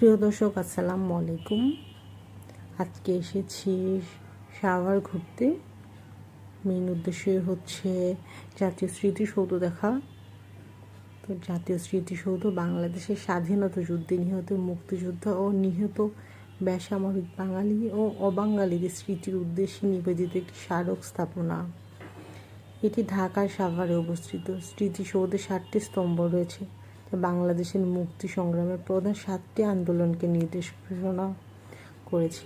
প্রিয় দর্শক, আসসালামু আলাইকুম। আজকে এসেছি সাভার ঘুরতে। মেন উদ্দেশ্য হচ্ছে জাতীয় স্মৃতিসৌধ দেখা। তো জাতীয় স্মৃতিসৌধ বাংলাদেশের স্বাধীনতা যুদ্ধে নিহত মুক্তিযোদ্ধা ও নিহত বেসামরিক বাঙালি ও অবাঙালিদের স্মৃতির উদ্দেশ্যে নিবেদিত একটি স্মারক স্থাপনা। এটি ঢাকার সাভারে অবস্থিত। স্মৃতিসৌধে ষাটটি স্তম্ভ রয়েছে। বাংলাদেশের মুক্তি সংগ্রামের প্রধান সাতটি আন্দোলনকে নির্দেশনা করেছে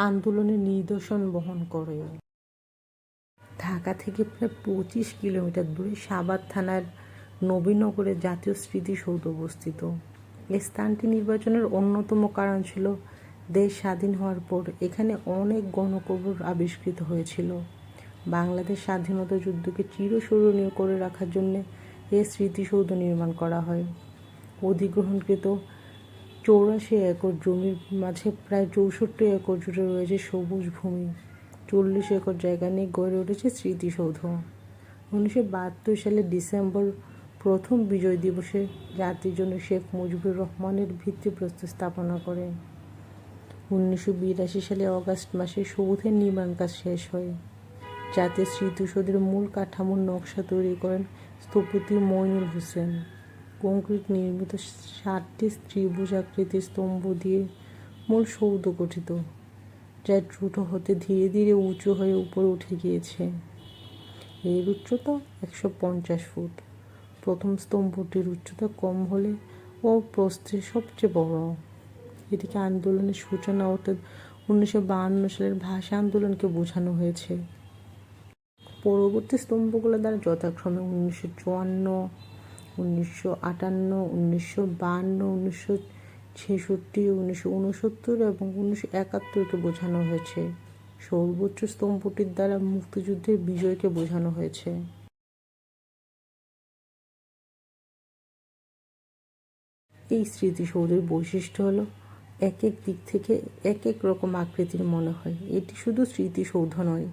আন্দোলনের নিদর্শন বহন করে ঢাকা থেকে প্রায় পঁচিশ কিলোমিটার দূরে সাভার থানার নবীনগরে জাতীয় স্মৃতিসৌধ অবস্থিত। এই স্থানটি নির্বাচনের অন্যতম কারণ ছিল দেশ স্বাধীন হওয়ার পর এখানে অনেক গণকবর আবিষ্কৃত হয়েছিল। বাংলাদেশ স্বাধীনতা যুদ্ধকে চিরস্মরণীয় করে রাখার জন্য এ স্মৃতিসৌধ নির্মাণ করা হয়। অধিগ্রহণকৃত চৌরাশি একর জমির মাঝে প্রায় চৌষট্টি একর জুড়ে রয়েছে সবুজ ভূমি। চল্লিশ একর জায়গা নিয়ে গড়ে উঠেছে স্মৃতিসৌধ। উনিশশো বাহাত্তর সালে ডিসেম্বর প্রথম বিজয় দিবসে জাতির জন্য শেখ মুজিবুর রহমানের ভিত্তিপ্রস্তর স্থাপনা করে। উনিশশো বিরাশি সালে অগাস্ট মাসে সৌধের নির্মাণ কাজ শেষ হয়। জাতীয় স্মৃতিসৌধের মূল কাঠামোর নকশা তৈরি করেন স্থপতি মইনুল হোসেন। কংক্রিট নির্মিত ষাটটি ত্রিভুজ আকৃতির স্তম্ভ দিয়ে মূল সৌধ গঠিত, যা দ্রুত হতে ধীরে ধীরে উঁচু হয়ে উপরে উঠে গিয়েছে। এর উচ্চতা একশো পঞ্চাশ ফুট। প্রথম স্তম্ভটির উচ্চতা কম হলে ও প্রস্থে সবচেয়ে বড়। এটিকে আন্দোলনের সূচনা অর্থাৎ উনিশশো সালের ভাষা আন্দোলনকে বোঝানো হয়েছে। পরবর্তী স্তম্ভগুলো দ্বারা যথাক্রমে উনিশশো চুয়ান্ন, উনিশশো আটান্ন, উনিশশো বাহান্ন উনিশশো ছেষট্টি, উনিশশো উনসত্তর এবং উনিশশো একাত্তরকে বোঝানো হয়েছে। সর্বোচ্চ স্তম্ভটির দ্বারা মুক্তিযুদ্ধের বিজয়কে বোঝানো হয়েছে। এই স্মৃতিসৌধের বৈশিষ্ট্য হলো এক এক দিক থেকে এক এক রকম আকৃতির মনে হয়। এটি শুধু স্মৃতিসৌধ নয়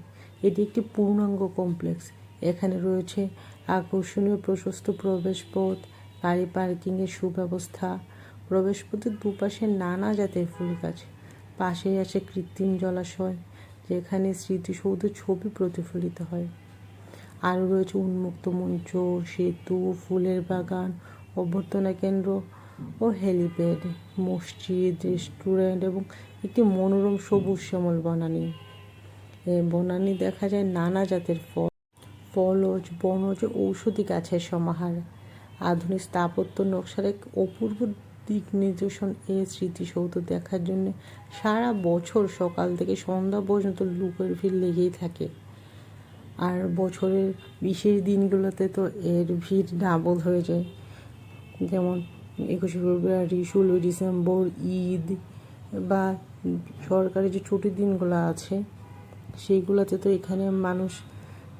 এটি একটি পূর্ণাঙ্গ কমপ্লেক্স। এখানে রয়েছে আকর্ষণীয় প্রশস্ত প্রবেশপথ, গাড়ি পার্কিংয়ের সুব্যবস্থা, প্রবেশপথের দুপাশে নানা জাতের ফুল গাছ, পাশেই আছে কৃত্রিম জলাশয়, যেখানে স্মৃতিসৌধের ছবি প্রতিফলিত হয়। আরও রয়েছে উন্মুক্ত মঞ্চ সেতু, ফুলের বাগান, অভ্যর্থনা কেন্দ্র ও হেলিপ্যাড, মসজিদ, রেস্টুরেন্ট এবং একটি মনোরম সবুজ শ্যামল বনানী। বনানী দেখা যায় নানা জাতের ফল, ফলজ, বনজ ঔষধি গাছের সমাহার। আধুনিক স্থাপত্য নকশার এক অপূর্ব দিক নির্দেশন এ স্মৃতিসৌধ দেখার জন্য সারা বছর সকাল থেকে সন্ধ্যা পর্যন্ত লোকের ভিড় লেগেই থাকে। আর বছরের বিশেষ দিনগুলোতে তো এর ভিড় ডাবল হয়ে যায়। যেমন একুশে ফেব্রুয়ারি, ষোলোই ডিসেম্বর, ঈদ বা সরকারি যে ছুটির দিনগুলো আছে সেইগুলোতে তো এখানে মানুষ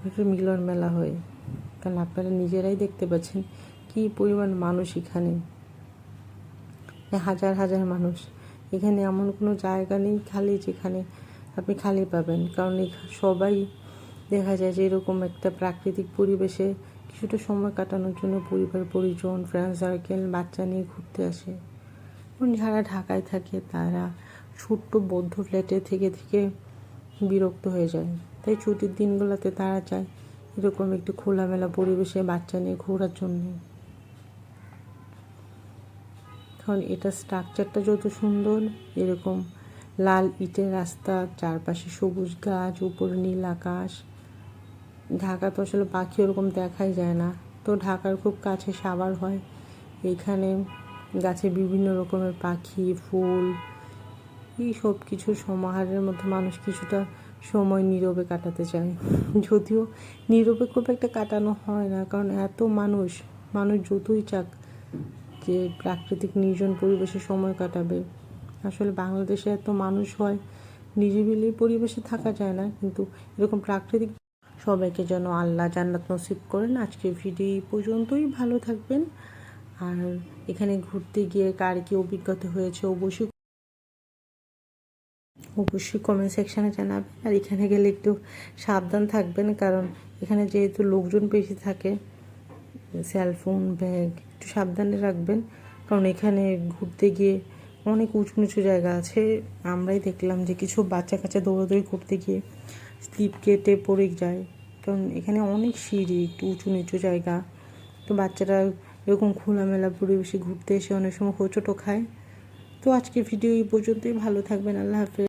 একটু মিলন মেলা হয়। কারণ আপনারা নিজেরাই দেখতে পাচ্ছেন কি পরিমাণ মানুষ এখানে। হাজার হাজার মানুষ। এখানে এমন কোনো জায়গা নেই খালি যেখানে আপনি খালি পাবেন। কারণ সবাই দেখা যায় যে এরকম একটা প্রাকৃতিক পরিবেশে কিছুটা সময় কাটানোর জন্য পরিবার, পরিজন ফ্রেন্ড সার্কেল বাচ্চা নিয়ে ঘুরতে আসে। যারা ঢাকায় থাকে তারা ছোট্ট বদ্ধ ফ্ল্যাটে থেকে থেকে বিরক্ত হয়ে যায়। তাই ছুটির দিনগুলোতে তারা চায় এরকম একটু খোলামেলা পরিবেশে বাচ্চা নিয়ে ঘোরার জন্য। কারণ এটা স্ট্রাকচারটা যত সুন্দর, এরকম লাল ইটের রাস্তা, চারপাশে সবুজ গাছ, উপরে নীল আকাশ। ঢাকা তো আসলে পাখি ওরকম দেখাই যায় না। তো ঢাকার খুব কাছে সাবার হয়। এখানে গাছে বিভিন্ন রকমের পাখি, ফুল এই সব কিছু সমাহারের মধ্যে মানুষ কিছুটা সময় নীরবে কাটাতে চায়। যদিও নীরবে খুব একটা কাটানো হয় না, কারণ এত মানুষ মানুষ যতই চাক যে প্রাকৃতিক নির্জন পরিবেশে সময় কাটাবে। আসলে বাংলাদেশে এত মানুষ হয়, নিরিবিলি পরিবেশে থাকা যায় না, কিন্তু এরকম প্রাকৃতিক সবাইকে যেন আল্লাহ জান্নাত নসিব করেন। আজকের ভিডিও এই পর্যন্তই, ভালো থাকবেন। আর এখানে ঘুরতে গিয়ে কার কি অভিজ্ঞতা হয়েছে অবশ্যই অবশ্যই কমেন্ট সেকশানে জানাবেন। আর এখানে গেলে একটু সাবধান থাকবেন, কারণ এখানে যেহেতু লোকজন বেশি থাকে সেলফোন ব্যাগ একটু সাবধানে রাখবেন। কারণ এখানে ঘুরতে গিয়ে অনেক উঁচু নিচু জায়গা আছে। আমরাই দেখলাম যে কিছু বাচ্চা কাচ্চা দৌড়াদৌড়ি করতে গিয়ে স্লিপ কেটে পড়ে যায়। কারণ এখানে অনেক সিঁড়ি, একটু উঁচু নিচু জায়গা। তো বাচ্চারা এরকম খোলামেলা পরিবেশে ঘুরতে এসে অনেক সময় হোঁচটও খায়। তো আজকে ভিডিও এই পর্যন্তই। ভালো থাকবেন। আল্লাহ হাফেজ।